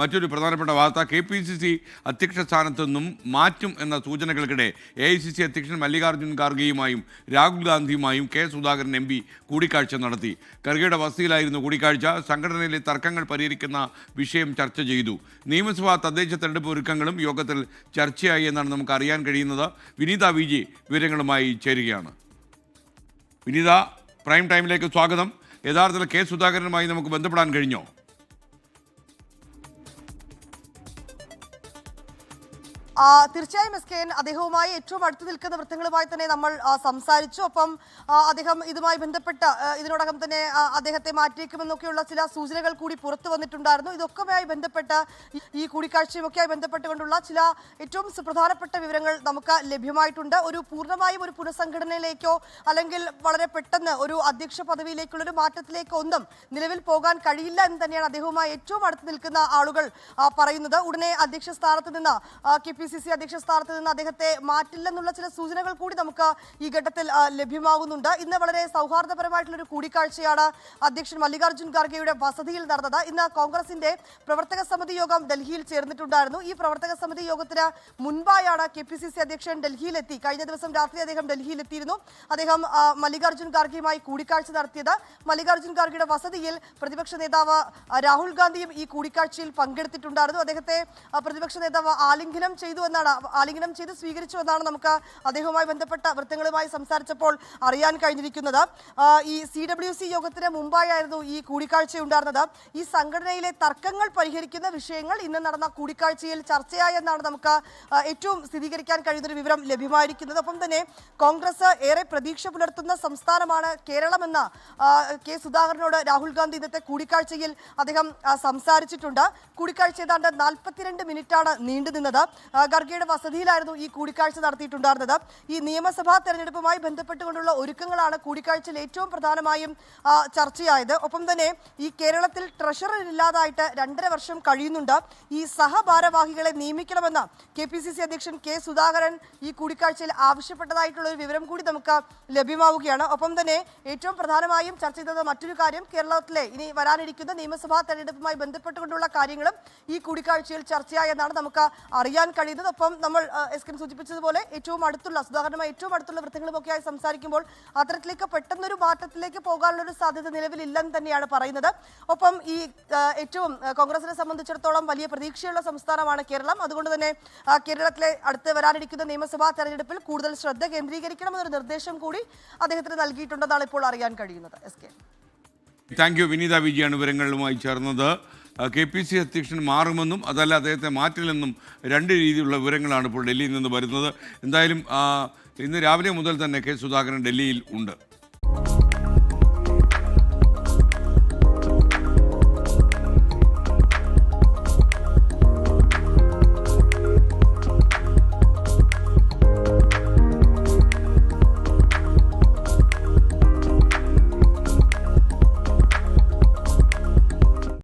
മറ്റൊരു പ്രധാനപ്പെട്ട വാർത്ത. കെ പി സി സി അധ്യക്ഷ സ്ഥാനത്തു നിന്നും മാറ്റും എന്ന സൂചനകൾക്കിടെ എ ഐ സി സി അധ്യക്ഷൻ മല്ലികാർജുൻ ഖാർഗെയുമായും രാഹുൽ ഗാന്ധിയുമായും കെ സുധാകരൻ എം പി കൂടിക്കാഴ്ച നടത്തി. ഖർഗെയുടെ വസതിയിലായിരുന്നു കൂടിക്കാഴ്ച. സംഘടനയിലെ തർക്കങ്ങൾ പരിഹരിക്കുന്ന വിഷയം ചർച്ച ചെയ്തു. നിയമസഭാ തദ്ദേശ തെരഞ്ഞെടുപ്പ് ഒരുക്കങ്ങളും യോഗത്തിൽ ചർച്ചയായി എന്നാണ് നമുക്ക് അറിയാൻ കഴിയുന്നത്. വിനീത വി ജി വിവരങ്ങളുമായി ചേരുകയാണ്. വിനീത പ്രൈം ടൈമിലേക്ക് സ്വാഗതം. യഥാർത്ഥത്തിൽ കെ സുധാകരനുമായി നമുക്ക് ബന്ധപ്പെടാൻ കഴിഞ്ഞോ? തീർച്ചയായും എസ് കെ എൻ അദ്ദേഹവുമായി ഏറ്റവും അടുത്ത് നിൽക്കുന്ന വൃത്തങ്ങളുമായി തന്നെ നമ്മൾ സംസാരിച്ചു. അപ്പം അദ്ദേഹം ഇതുമായി ബന്ധപ്പെട്ട ഇതിനോടകം തന്നെ അദ്ദേഹത്തെ മാറ്റിയേക്കുമെന്നൊക്കെയുള്ള ചില സൂചനകൾ കൂടി പുറത്തു വന്നിട്ടുണ്ടായിരുന്നു. ഇതൊക്കെയായി ബന്ധപ്പെട്ട ഈ കൂടിക്കാഴ്ചയുമൊക്കെയായി ബന്ധപ്പെട്ടുകൊണ്ടുള്ള ചില ഏറ്റവും സുപ്രധാനപ്പെട്ട വിവരങ്ങൾ നമുക്ക് ലഭ്യമായിട്ടുണ്ട്. ഒരു പൂർണമായും ഒരു പുനഃസംഘടനയിലേക്കോ അല്ലെങ്കിൽ വളരെ പെട്ടെന്ന് ഒരു അധ്യക്ഷ പദവിയിലേക്കുള്ള ഒരു മാറ്റത്തിലേക്കോ ഒന്നും നിലവിൽ പോകാൻ കഴിയില്ല എന്ന് തന്നെയാണ് അദ്ദേഹവുമായി ഏറ്റവും അടുത്ത് നിൽക്കുന്ന ആളുകൾ പറയുന്നത്. ഉടനെ അധ്യക്ഷ സ്ഥാനത്ത് നിന്ന് കെ പി സി സി അധ്യക്ഷ സ്ഥാനത്ത് നിന്ന് അദ്ദേഹത്തെ മാറ്റില്ലെന്നുള്ള ചില സൂചനകൾ കൂടി നമുക്ക് ഈ ഘട്ടത്തിൽ ലഭ്യമാകുന്നുണ്ട്. ഇന്ന് വളരെ സൗഹാർദ്ദപരമായിട്ടുള്ള ഒരു കൂടിക്കാഴ്ചയാണ് അധ്യക്ഷൻ മല്ലികാർജുൻ ഖാർഗെയുടെ വസതിയിൽ നടന്നത്. ഇന്ന് കോൺഗ്രസിന്റെ പ്രവർത്തക സമിതി യോഗം ഡൽഹിയിൽ ചേർന്നിട്ടുണ്ടായിരുന്നു. ഈ പ്രവർത്തക സമിതി യോഗത്തിന് മുൻപായാണ് കെ പി സി സി അധ്യക്ഷൻ ഡൽഹിയിലെത്തി. കഴിഞ്ഞ ദിവസം രാത്രി അദ്ദേഹം ഡൽഹിയിലെത്തിയിരുന്നു. അദ്ദേഹം മല്ലികാർജുൻ ഖാർഗെയുമായി കൂടിക്കാഴ്ച നടത്തിയത്. മല്ലികാർജുൻ ഖാർഗെയുടെ വസതിയിൽ പ്രതിപക്ഷ നേതാവ് രാഹുൽ ഗാന്ധിയും ഈ കൂടിക്കാഴ്ചയിൽ പങ്കെടുത്തിട്ടുണ്ടായിരുന്നു. അദ്ദേഹത്തെ പ്രതിപക്ഷ നേതാവ് ആലിംഗനം ചെയ്തു എന്നാണ് ആലിംഗനം ചെയ്ത് സ്വീകരിച്ചു എന്നാണ് നമുക്ക് അദ്ദേഹവുമായി ബന്ധപ്പെട്ട വൃത്തങ്ങളുമായി സംസാരിച്ചപ്പോൾ അറിയാൻ കഴിഞ്ഞിരിക്കുന്നത്. ഈ സി ഡബ്ല്യു സി യോഗത്തിന് മുമ്പായിരുന്നു ഈ കൂടിക്കാഴ്ച ഉണ്ടായിരുന്നത് ഈ സംഘടനയിലെ തർക്കങ്ങൾ പരിഹരിക്കുന്ന വിഷയങ്ങൾ ഇന്ന് നടന്ന കൂടിക്കാഴ്ചയിൽ ചർച്ചയായി എന്നാണ് നമുക്ക് ഏറ്റവും സ്ഥിരീകരിക്കാൻ കഴിയുന്നൊരു വിവരം ലഭ്യമായിരിക്കുന്നത്. ഒപ്പം തന്നെ കോൺഗ്രസ് ഏറെ പ്രതീക്ഷ പുലർത്തുന്ന സംസ്ഥാനമാണ് കേരളമെന്ന കെ സുധാകരനോട് രാഹുൽ ഗാന്ധി ഇന്നത്തെ കൂടിക്കാഴ്ചയിൽ അദ്ദേഹം സംസാരിച്ചിട്ടുണ്ട്. കൂടിക്കാഴ്ച ഏതാണ്ട് നാൽപ്പത്തിരണ്ട് മിനിറ്റാണ് നീണ്ടു നിന്നത് ഖർഗെയുടെ വസതിയിലായിരുന്നു ഈ കൂടിക്കാഴ്ച നടത്തിയിട്ടുണ്ടായിരുന്നത്. ഈ നിയമസഭാ തെരഞ്ഞെടുപ്പുമായി ബന്ധപ്പെട്ടുകൊണ്ടുള്ള ഒരുക്കങ്ങളാണ് കൂടിക്കാഴ്ചയിൽ ഏറ്റവും പ്രധാനമായും ചർച്ചയായത്. ഒപ്പം തന്നെ ഈ കേരളത്തിൽ ട്രഷറർ ഇല്ലാതായിട്ട് രണ്ടര വർഷം കഴിയുന്നുണ്ട്. ഈ സഹഭാരവാഹികളെ നിയമിക്കണമെന്ന് കെ പി സി സി അധ്യക്ഷൻ കെ സുധാകരൻ ഈ കൂടിക്കാഴ്ചയിൽ ആവശ്യപ്പെട്ടതായിട്ടുള്ള ഒരു വിവരം കൂടി നമുക്ക് ലഭ്യമാവുകയാണ്. ഒപ്പം തന്നെ ഏറ്റവും പ്രധാനമായും ചർച്ച ചെയ്തത് മറ്റൊരു കാര്യം കേരളത്തിലെ ഇനി വരാനിരിക്കുന്ന നിയമസഭാ തെരഞ്ഞെടുപ്പുമായി ബന്ധപ്പെട്ടുകൊണ്ടുള്ള കാര്യങ്ങളും ഈ കൂടിക്കാഴ്ചയിൽ ചർച്ചയായെന്നാണ് നമുക്ക് അറിയാൻ കഴിയുന്നത്. ഒപ്പം നമ്മൾ എസ് കെ സൂചിപ്പിച്ചതുപോലെ ഏറ്റവും അടുത്തുള്ള സുധാകരനുമായി ഏറ്റവും അടുത്തുള്ള വൃത്തങ്ങളുമൊക്കെയായി സംസാരിക്കുമ്പോൾ അത്തരത്തിലേക്ക് പെട്ടെന്നൊരു മാറ്റത്തിലേക്ക് പോകാനുള്ള ഒരു സാധ്യത നിലവിലില്ലെന്ന് തന്നെയാണ് പറയുന്നത്. ഒപ്പം ഈ ഏറ്റവും കോൺഗ്രസിനെ സംബന്ധിച്ചിടത്തോളം വലിയ പ്രതീക്ഷയുള്ള സംസ്ഥാനമാണ് കേരളം. അതുകൊണ്ട് തന്നെ കേരളത്തിലെ അടുത്ത് വരാനിരിക്കുന്ന നിയമസഭാ തെരഞ്ഞെടുപ്പിൽ കൂടുതൽ ശ്രദ്ധ കേന്ദ്രീകരിക്കണമെന്നൊരു നിർദ്ദേശം കൂടി അദ്ദേഹത്തിന് നൽകിയിട്ടുണ്ടെന്നാണ് ഇപ്പോൾ അറിയാൻ കഴിയുന്നത്. S K. Thank you Vineetha വിജയാണ് വിവരങ്ങളുമായി ചേർന്നത്. കെ പി സി അധ്യക്ഷൻ മാറുമെന്നും അതല്ല അദ്ദേഹത്തെ മാറ്റില്ലെന്നും രണ്ട് രീതിയിലുള്ള വിവരങ്ങളാണ് ഇപ്പോൾ ഡൽഹിയിൽ നിന്ന് വരുന്നത്. എന്തായാലും ഇന്ന് രാവിലെ മുതൽ തന്നെ കെ സുധാകരൻ ഡൽഹിയിൽ ഉണ്ട്.